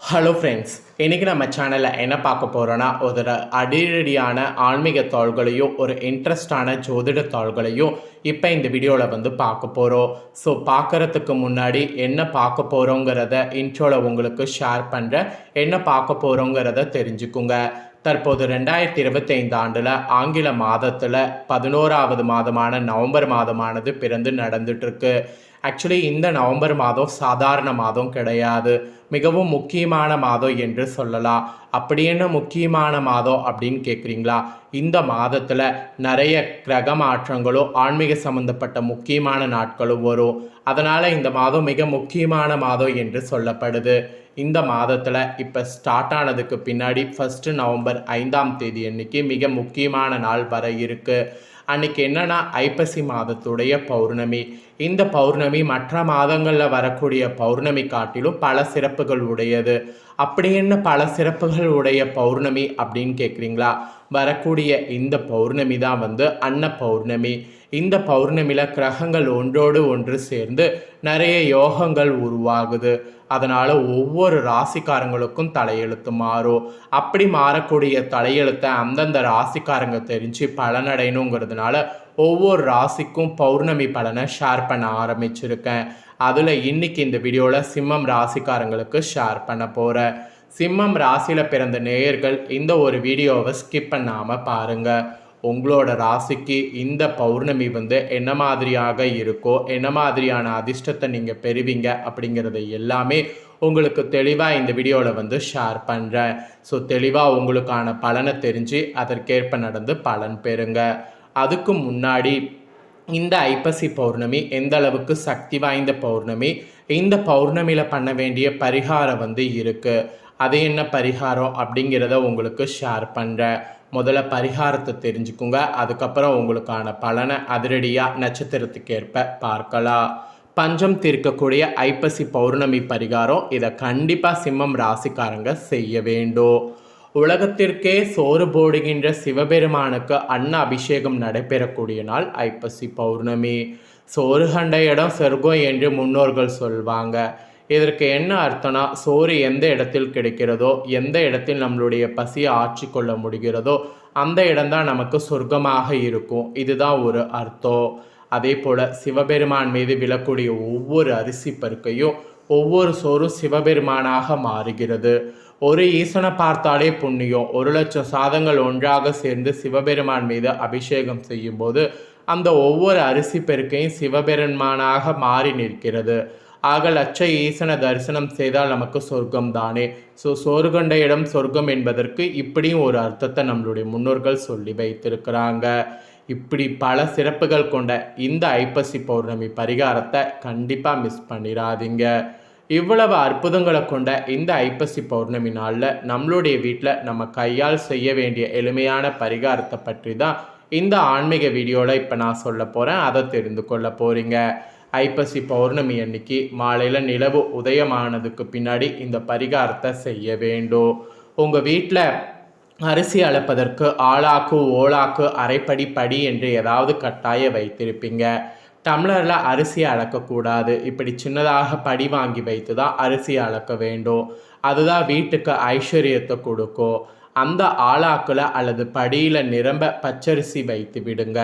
Hello friends இன்றைக்கி நம்ம சேனலில் என்ன பார்க்க போகிறோன்னா ஒரு அடிரடியான ஆன்மீக தாள்களையும் ஒரு இன்ட்ரெஸ்டான ஜோதிட தாள்களையும் இப்போ இந்த வீடியோவில் வந்து பார்க்க போகிறோம் ஸோ பார்க்குறதுக்கு முன்னாடி என்ன பார்க்க போகிறோங்கிறத இன்ட்ரோவில் உங்களுக்கு ஷேர் பண்ணுறேன் என்ன பார்க்க போகிறோங்கிறத தெரிஞ்சுக்குங்க. தற்போது ரெண்டாயிரத்தி இருபத்தைந்து ஆண்டில் ஆங்கில மாதத்தில் பதினோராவது மாதமான நவம்பர் மாதமானது பிறந்து நடந்துட்டுருக்கு. ஆக்சுவலி இந்த நவம்பர் மாதம் சாதாரண மாதம் கிடையாது. மிகவும் முக்கியமான மாதம் என்று சொல்லலாம். அப்படி என்ன முக்கியமான மாதம் அப்படின்னு கேட்குறீங்களா இந்த மாதத்தில் நிறைய கிரக மாற்றங்களும் ஆன்மீக சம்மந்தப்பட்ட முக்கியமான நாட்களும் வரும். அதனால் இந்த மாதம் மிக முக்கியமான மாதம் என்று சொல்லப்படுது. இந்த மாதத்தில் இப்போ ஸ்டார்ட் ஆனதுக்கு பின்னாடி ஃபஸ்ட்டு நவம்பர் ஐந்தாம் தேதி அன்றைக்கி மிக முக்கியமான நாள் வர இருக்குது அன்னைக்கு என்னன்னா ஐப்பசி மாதத்துடைய பௌர்ணமி. இந்த பௌர்ணமி மற்ற மாதங்களில் வரக்கூடிய பௌர்ணமி காட்டிலும் பல சிறப்புகள் உடையது. அப்படி என்ன பல சிறப்புகள் உடைய பௌர்ணமி அப்படின்னு கேட்குறீங்களா வரக்கூடிய இந்த பௌர்ணமி தான் வந்து அன்ன பௌர்ணமி. இந்த பௌர்ணமியில் கிரகங்கள் ஒன்றோடு ஒன்று சேர்ந்து நிறைய யோகங்கள் உருவாகுது. அதனால் ஒவ்வொரு ராசிக்காரங்களுக்கும் தலையெழுத்து மாறும். அப்படி மாறக்கூடிய தலையெழுத்தை அந்தந்த ராசிக்காரங்க தெரிஞ்சு பலனடையணுங்கிறதுனால ஒவ்வொரு ராசிக்கும் பௌர்ணமி பலனை ஷேர் பண்ண ஆரம்பிச்சிருக்கேன். அதில் இன்னைக்கு இந்த வீடியோவில் சிம்மம் ராசிக்காரங்களுக்கு ஷேர் பண்ண போகிறேன் சிம்மம் ராசியில் பிறந்த நேயர்கள் இந்த ஒரு வீடியோவை ஸ்கிப் பண்ணாமல் பாருங்கள் உங்களோட ராசிக்கு இந்த பௌர்ணமி வந்து என்ன மாதிரியாக இருக்கோ என்ன மாதிரியான அதிர்ஷ்டத்தை நீங்கள் பெறுவீங்க அப்படிங்கிறத எல்லாமே உங்களுக்கு தெளிவாக இந்த வீடியோவில் வந்து ஷேர் பண்ணுறேன் ஸோ தெளிவாக உங்களுக்கான பலனை தெரிஞ்சு அதற்கேற்ப நடந்து பலன் பெறுங்க. அதுக்கு முன்னாடி இந்த ஐப்பசி பௌர்ணமி எந்த அளவுக்கு சக்தி வாய்ந்த பௌர்ணமி இந்த பௌர்ணமியில் பண்ண வேண்டிய பரிகாரம் வந்து இருக்குது அது என்ன பரிகாரம் அப்படிங்கிறத உங்களுக்கு ஷேர் பண்ணுறேன் முதல்ல பரிகாரத்தை தெரிஞ்சுக்குங்க. அதுக்கப்புறம் உங்களுக்கான பலனை அதிரடியாக நட்சத்திரத்துக்கு ஏற்ப பார்க்கலாம். பஞ்சம் தீர்க்கக்கூடிய ஐப்பசி பௌர்ணமி பரிகாரம். இதை கண்டிப்பாக சிம்மம் ராசிக்காரங்க செய்ய வேண்டும். உலகத்திற்கே சோறு போடுகின்ற சிவபெருமானுக்கு அன்ன அபிஷேகம் நடைபெறக்கூடிய நாள் ஐப்பசி பௌர்ணமி. சோறு கண்ட இடம் சொர்க்கம் என்று முன்னோர்கள் சொல்வாங்க. இதற்கு என்ன அர்த்தம்னா சோறு எந்த இடத்தில் கிடைக்கிறதோ எந்த இடத்தில் நம்மளுடைய பசியை ஆற்றி கொள்ள முடிகிறதோ அந்த இடம்தான் நமக்கு சொர்க்கமாக இருக்கும். இதுதான் ஒரு அர்த்தம். அதே போல் சிவபெருமான் மீது விழக்கூடிய ஒவ்வொரு அரிசி பருக்கையும் ஒவ்வொரு சோறும் சிவபெருமானாக மாறுகிறது. ஒரு ஈசனை பார்த்தாலே புண்ணியம். ஒரு லட்சம் சாதங்கள் ஒன்றாக சேர்ந்து சிவபெருமான் மீது அபிஷேகம் செய்யும்போது அந்த ஒவ்வொரு அரிசி பெருக்கையும் சிவபெருமானாக மாறி நிற்கிறது. ஆக லட்ச ஈசனை தரிசனம் செய்தால் நமக்கு சொர்க்கம் தானே. ஸோ சோர்கண்ட இடம் சொர்க்கம் என்பதற்கு இப்படியும் ஒரு அர்த்தத்தை நம்மளுடைய முன்னோர்கள் சொல்லி வைத்திருக்கிறாங்க. இப்படி பல சிறப்புகள் கொண்ட இந்த ஐப்பசி பௌர்ணமி பரிகாரத்தை கண்டிப்பாக மிஸ் பண்ணிடாதீங்க இவ்வளவு அற்புதங்களை கொண்ட இந்த ஐப்பசி பௌர்ணமி நாளில் நம்மளுடைய வீட்டில் நம்ம கையால் செய்ய வேண்டிய எளிமையான பரிகாரத்தை பற்றி தான் இந்த ஆன்மீக வீடியோவில் இப்போ நான் சொல்ல போகிறேன் அதை தெரிந்து கொள்ள போகிறீங்க ஐப்பசி பௌர்ணமி அன்னைக்கு மாலையில் நிலவு உதயமானதுக்கு பின்னாடி இந்த பரிகாரத்தை செய்ய வேண்டும். உங்கள் வீட்டில் அரிசி அளப்பதற்கு ஆளாக்கு ஓலாக்கு அரைப்படி படி என்று ஏதாவது கட்டாய வைத்திருப்பீங்க. டம்ளரில் அரிசி அளக்கக்கூடாது இப்படி சின்னதாக படி வாங்கி வைத்து தான் அரிசி அளக்க வேண்டும். அதுதான் வீட்டுக்கு ஐஸ்வர்யத்தை கொடுக்கும். அந்த ஆளாக்கில் அல்லது படியில் நிரம்ப பச்சரிசி வைத்து விடுங்க.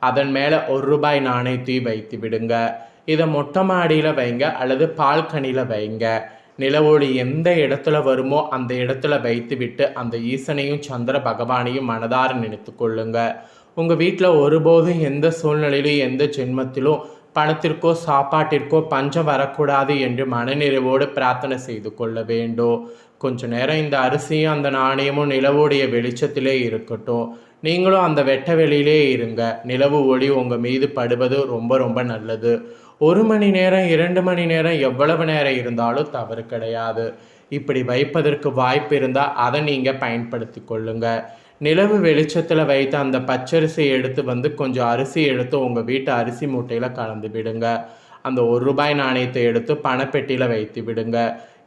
அதன் மேலே ஒரு ரூபாய் நாணயத்தையும் வைத்து விடுங்க. இதை மொட்டை மாடியில் வைங்க அல்லது பால்கனியில் வைங்க. நிலவொளி எந்த இடத்துல வருமோ அந்த இடத்துல வைத்து விட்டு அந்த ஈசனையும் சந்திர பகவானையும் மனதார நினைத்து கொள்ளுங்க. உங்கள் வீட்டில் ஒருபோதும் எந்த சூழ்நிலையிலும் எந்த ஜென்மத்திலும் பணத்திற்கோ சாப்பாட்டிற்கோ பஞ்சம் வரக்கூடாது என்று மனநிறைவோடு பிரார்த்தனை செய்து கொள்ள வேண்டும். கொஞ்ச நேரம் இந்த அரிசியும் அந்த நாணயமும் நிலவோடைய வெளிச்சத்திலே இருக்கட்டும். நீங்களும் அந்த வெட்ட வெளியிலே இருங்க. நிலவு ஒளி உங்கள் மீது படுவது ரொம்ப ரொம்ப நல்லது. ஒரு மணி நேரம் இரண்டு மணி நேரம் எவ்வளவு நேரம் இருந்தாலும் தவறு கிடையாது. இப்படி வைப்பதற்கு வாய்ப்பு இருந்தால் அதை நீங்கள் பயன்படுத்தி கொள்ளுங்க. நிலவு வெளிச்சத்தில் வைத்த அந்த பச்சரிசியை எடுத்து வந்து கொஞ்சம் அரிசி எடுத்து உங்கள் வீட்டு அரிசி மூட்டையில் கலந்து விடுங்க. அந்த ஒரு ரூபாய் நாணயத்தை எடுத்து பணப்பெட்டியில் வைத்து விடுங்க.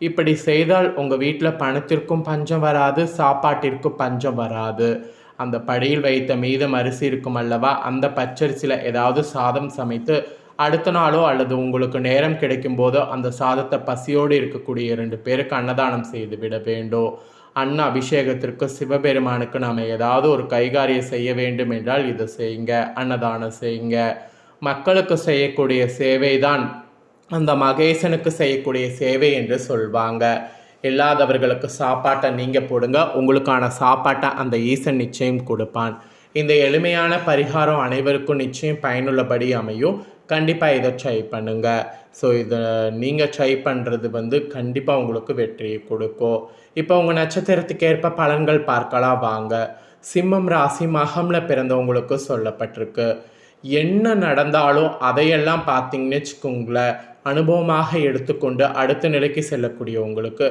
இப்படி செய்தால் உங்கள் வீட்டில் பணத்திற்கும் பஞ்சம் வராது சாப்பாட்டிற்கும் பஞ்சம் வராது. அந்த படியில் வைத்த மீதம் அரிசி இருக்கும் அல்லவா? அந்த பச்சரிசியில் ஏதாவது சாதம் சமைத்து அடுத்த நாளோ அல்லது உங்களுக்கு நேரம் கிடைக்கும் போதோ அந்த சாதத்தை பசியோடு இருக்கக்கூடிய இரண்டு பேருக்கு அன்னதானம் செய்து விட வேண்டும் அன்ன அபிஷேகத்திற்கு சிவபெருமானுக்கு நாம் ஏதாவது ஒரு கைகாரியம் செய்ய வேண்டும் என்றால் இதை செய்யுங்க அன்னதானம் செய்யுங்க. மக்களுக்கு செய்யக்கூடிய சேவை தான் அந்த மகேசனுக்கு செய்யக்கூடிய சேவை என்று சொல்வாங்க. இல்லாதவர்களுக்கு சாப்பாட்டை நீங்கள் போடுங்க. உங்களுக்கான சாப்பாட்டை அந்த ஈசன் நிச்சயம் கொடுப்பான். இந்த எளிமையான பரிகாரம் அனைவருக்கும் நிச்சயம் பயனுள்ளபடி அமையும். கண்டிப்பாக இதை ட்ரை பண்ணுங்க. ஸோ இதை நீங்கள் ட்ரை பண்ணுறது வந்து கண்டிப்பாக உங்களுக்கு வெற்றியை கொடுக்கும். இப்போ உங்கள் நட்சத்திரத்துக்கு ஏற்ப பலன்கள் பார்க்கலாம் வாங்க. சிம்மம் ராசி மகமில் பிறந்தவங்களுக்கு சொல்லப்பட்டிருக்கு. என்ன நடந்தாலும் அதையெல்லாம் பார்த்தீங்கன்னு வச்சுக்கோங்களேன். அனுபவமாக எடுத்துக்கொண்டு அடுத்த நிலைக்கு செல்லக்கூடிய உங்களுக்கு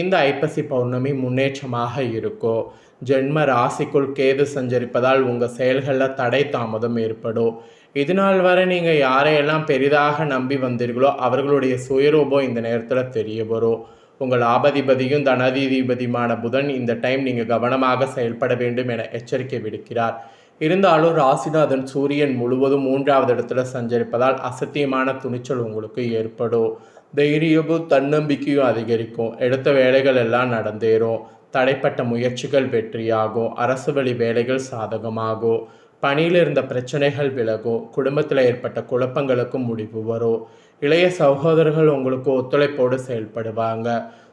இந்த ஐப்பசி பௌர்ணமி முன்னேற்றமாக இருக்கும் ஜென்ம ராசிக்குள் கேது சஞ்சரிப்பதால் உங்கள் செயல்களில் தடை தாமதம் ஏற்படும். இது நாள் வரை நீங்கள் யாரையெல்லாம் பெரிதாக நம்பி வந்தீர்களோ அவர்களுடைய சுயரூபம் இந்த நேரத்தில் தெரிய வரும். உங்கள் ஆபதிபதியும் தனாதிபதியுமான புதன் இந்த டைம் நீங்கள் கவனமாக செயல்பட வேண்டும் என எச்சரிக்கை விடுக்கிறார். இருந்தாலும் ராசிநாதன் சூரியன் முழுவதும் மூன்றாவது இடத்துல சஞ்சரிப்பதால் அசத்தியமான துணிச்சல் உங்களுக்கு ஏற்படும். தைரியமும் தன்னம்பிக்கையும் அதிகரிக்கும். எடுத்த வேலைகள் எல்லாம் நடந்தேறும். தடைப்பட்ட முயற்சிகள் வெற்றியாகும். அரசு வழி வேலைகள் சாதகமாகும். பணியில் இருந்த பிரச்சனைகள் விலகும். குடும்பத்தில் ஏற்பட்ட குழப்பங்களுக்கும் முடிவு வரும். இளைய சகோதரர்கள் உங்களுக்கு ஒத்துழைப்போடு செயல்படுவாங்க.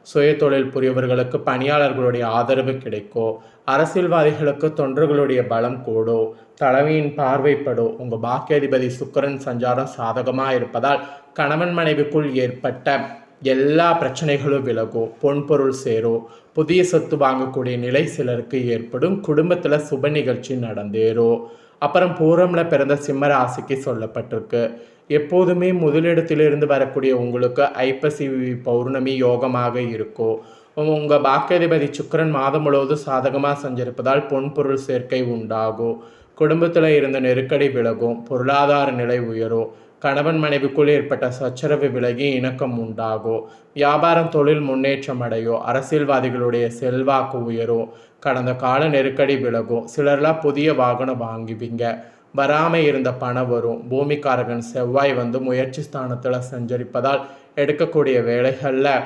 சுய தொழில் புரியவர்களுக்கு பணியாளர்களுடைய ஆதரவு கிடைக்கும் அரசியல்வாதிகளுக்கு தொண்டர்களுடைய பலம் கூடும் தலைமையின் பார்வைப்படும் உங்கள் பாக்கியாதிபதி சுக்கரன் சஞ்சாரம் சாதகமாக இருப்பதால் கணவன் மனைவிக்குள் ஏற்பட்ட எல்லா பிரச்சனைகளும் விலகும் பொன்பொருள் சேரும் புதிய சொத்து வாங்கக்கூடிய நிலை சிலருக்கு ஏற்படும் குடும்பத்தில் சுப நிகழ்ச்சி நடந்தேறும் அப்புறம் பூரமில் பிறந்த சிம்ம ராசிக்கு சொல்லப்பட்டிருக்கு. எப்போதுமே முதலிடத்திலிருந்து வரக்கூடிய உங்களுக்கு ஐப்பசி பௌர்ணமி யோகமாக இருக்கும் உங்கள் பாக்கியதிபதி சுக்கரன் மாதம் முழுவதும் சாதகமாக செஞ்சிருப்பதால் பொன்பொருள் சேர்க்கை உண்டாகும் குடும்பத்தில் இருந்த நெருக்கடி விலகும் பொருளாதார நிலை உயரும் கணவன் மனைவிக்குள் ஏற்பட்ட சச்சரவு விலகி இணக்கம் உண்டாகும் வியாபாரம் தொழில் முன்னேற்றம் அடையும் அரசியல்வாதிகளுடைய செல்வாக்கு உயரும் கடந்த கால நெருக்கடி விலகும் சிலர்லாம் புதிய வாகனம் வாங்குவீங்க. வராமல் இருந்த பணம் வரும். பூமிக்காரகன் செவ்வாய் வந்து முயற்சி ஸ்தானத்தில் சஞ்சரிப்பதால் எடுக்கக்கூடிய வேலைகளில்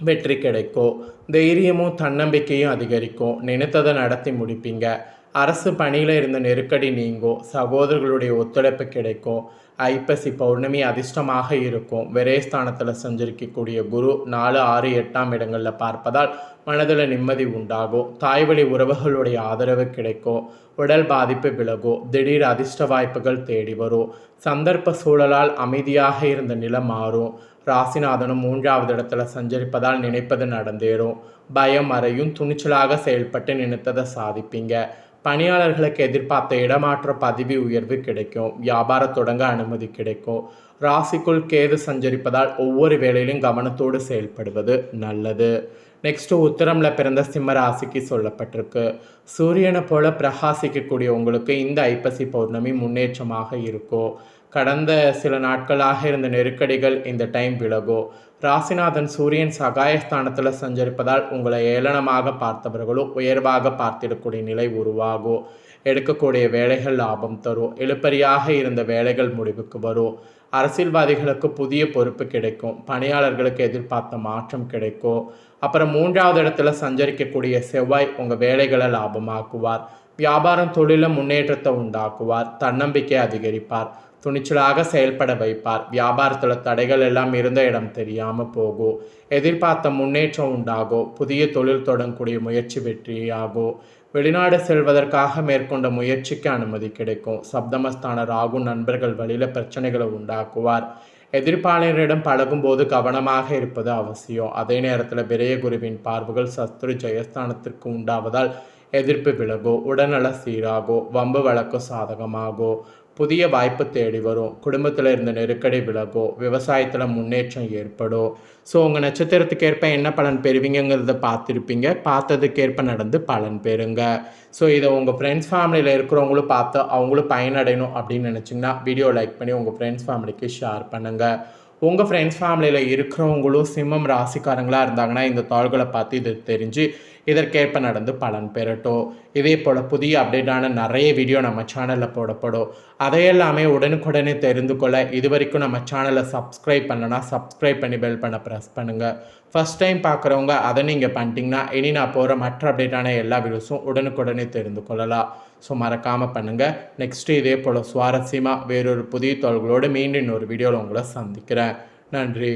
வெற்றி கிடைக்கும். தைரியமும் தன்னம்பிக்கையும் அதிகரிக்கும். நினைத்ததை நடத்தி முடிப்பீங்க. அரசு பணியில் இருந்த நெருக்கடி நீங்கும். சகோதரர்களுடைய ஒத்துழைப்பு கிடைக்கும். ஐப்பசி பௌர்ணமி அதிர்ஷ்டமாக இருக்கும். விரயஸ்தானத்தில் சஞ்சரிக்கக்கூடிய குரு நாலு ஆறு எட்டாம் இடங்களில் பார்ப்பதால் மனதில் நிம்மதி உண்டாகும். தாய்வழி உறவுகளுடைய ஆதரவு கிடைக்கும். உடல் பாதிப்பு விலகும். திடீர் அதிர்ஷ்ட வாய்ப்புகள் தேடி வரும். சந்தர்ப்ப சூழலால் அமைதியாக இருந்த நிலம் மாறும். ராசிநாதனும் மூன்றாவது இடத்துல சஞ்சரிப்பதால் நினைப்பது நடந்தேறும். பயம் அறையும் துணிச்சலாக செயல்பட்டு நினைத்ததை சாதிப்பீங்க. பணியாளர்களுக்கு எதிர்பார்த்த இடமாற்ற பதவி உயர்வு கிடைக்கும் வியாபாரம் தொடங்க அனுமதி கிடைக்கும். ராசிக்குள் கேது சஞ்சரிப்பதால் ஒவ்வொரு வேலையிலும் கவனத்தோடு செயல்படுவது நல்லது. நெக்ஸ்ட்டு உத்தரமில் பிறந்த சிம்ம ராசிக்கு சொல்லப்பட்டிருக்கு. சூரியனை போல பிரகாசிக்கக்கூடிய உங்களுக்கு இந்த ஐப்பசி பௌர்ணமி முன்னேற்றமாக இருக்கும். கடந்த சில நாட்களாக இருந்த நெருக்கடிகள் இந்த டைம் விலகும் ராசிநாதன் சூரியன் சகாயஸ்தானத்தில் சஞ்சரிப்பதால் உங்களை ஏளனமாக பார்த்தவர்களும் உயர்வாக பார்த்திடக்கூடிய நிலை உருவாகும் எடுக்கக்கூடிய வேலைகள் லாபம் தரும் எழுப்பறியாக இருந்த வேலைகள் முடிவுக்கு வரும் அரசியல்வாதிகளுக்கு புதிய பொறுப்பு கிடைக்கும். பணியாளர்களுக்கு எதிர்பார்த்த மாற்றம் கிடைக்கும் அப்புறம் மூன்றாவது இடத்துல சஞ்சரிக்கக்கூடிய செவ்வாய் உங்கள் வேலைகளை லாபமாக்குவார். வியாபாரம் தொழிலில் முன்னேற்றத்தை உண்டாக்குவார். தன்னம்பிக்கை அதிகரிப்பார். துணிச்சலாக செயல்பட வைப்பார். வியாபாரத்தில் தடைகள் எல்லாம் இருந்த இடம் தெரியாமல் போகும் எதிர்பார்த்த முன்னேற்றம் உண்டாகும் புதிய தொழில் தொடங்கக்கூடிய முயற்சி வெற்றியாகும் வெளிநாடு செல்வதற்காக மேற்கொண்ட முயற்சிக்கு அனுமதி கிடைக்கும். சப்தமஸ்தான ராகு நண்பர்கள் வழியில் பிரச்சனைகளை உண்டாக்குவார். எதிர்ப்பாளரிடம் பழகும்போது கவனமாக இருப்பது அவசியம். அதே நேரத்தில் விரய குருவின் பார்வைகள் சத்ரு ஜெயஸ்தானத்திற்கு உண்டாவதால் எதிர்ப்பு விலகோ. உடல்நல சீராகோ. வம்பு வழக்கு சாதகமாகோ. புதிய வாய்ப்பு தேடி வரும். குடும்பத்தில் இருந்த நெருக்கடி விலகும் விவசாயத்தில் முன்னேற்றம் ஏற்படும் ஸோ உங்கள் நட்சத்திரத்துக்கு ஏற்ப என்ன பலன் பெறுவீங்கிறத பார்த்துருப்பீங்க. பார்த்ததுக்கேற்ப நடந்து பலன் பெறுங்க. ஸோ இதை உங்கள் ஃப்ரெண்ட்ஸ் ஃபேமிலியில் இருக்கிறவங்களும் பார்த்து அவங்களும் பயனடையணும் அப்படின்னு நினச்சிங்கன்னா வீடியோ லைக் பண்ணி உங்கள் ஃப்ரெண்ட்ஸ் ஃபேமிலிக்கு ஷேர் பண்ணுங்கள் உங்கள் ஃப்ரெண்ட்ஸ் ஃபேமிலியில் இருக்கிறவங்களும் சிம்மம் ராசிக்காரங்களாக இருந்தாங்கன்னா இந்த தாள்களை பார்த்து இது தெரிஞ்சு இதற்கேற்ப நடந்து பலன் பெறட்டும். இதே போல் புதிய அப்டேட்டான நிறைய வீடியோ நம்ம சேனலில் போடப்படும். அதையெல்லாமே உடனுக்குடனே தெரிந்து கொள்ள இது வரைக்கும் நம்ம சேனலை சப்ஸ்கிரைப் பண்ணலனா சப்ஸ்கிரைப் பண்ணி பெல் பண்ண ப்ரெஸ் பண்ணுங்கள் ஃபஸ்ட் டைம் பார்க்குறவங்க அதை நீங்கள் பண்ணிட்டீங்கன்னா இனி நான் போகிற மற்ற அப்டேட்டான எல்லா வீடியோஸும் உடனுக்குடனே தெரிந்து கொள்ளலாம். ஸோ மறக்காமல் பண்ணுங்கள் நெக்ஸ்ட்டு இதே போல் சுவாரஸ்யமாக வேறொரு புதிய தோள்களோடு மீண்டும் இன்னொரு வீடியோவில் உங்களை சந்திக்கிறேன். நன்றி.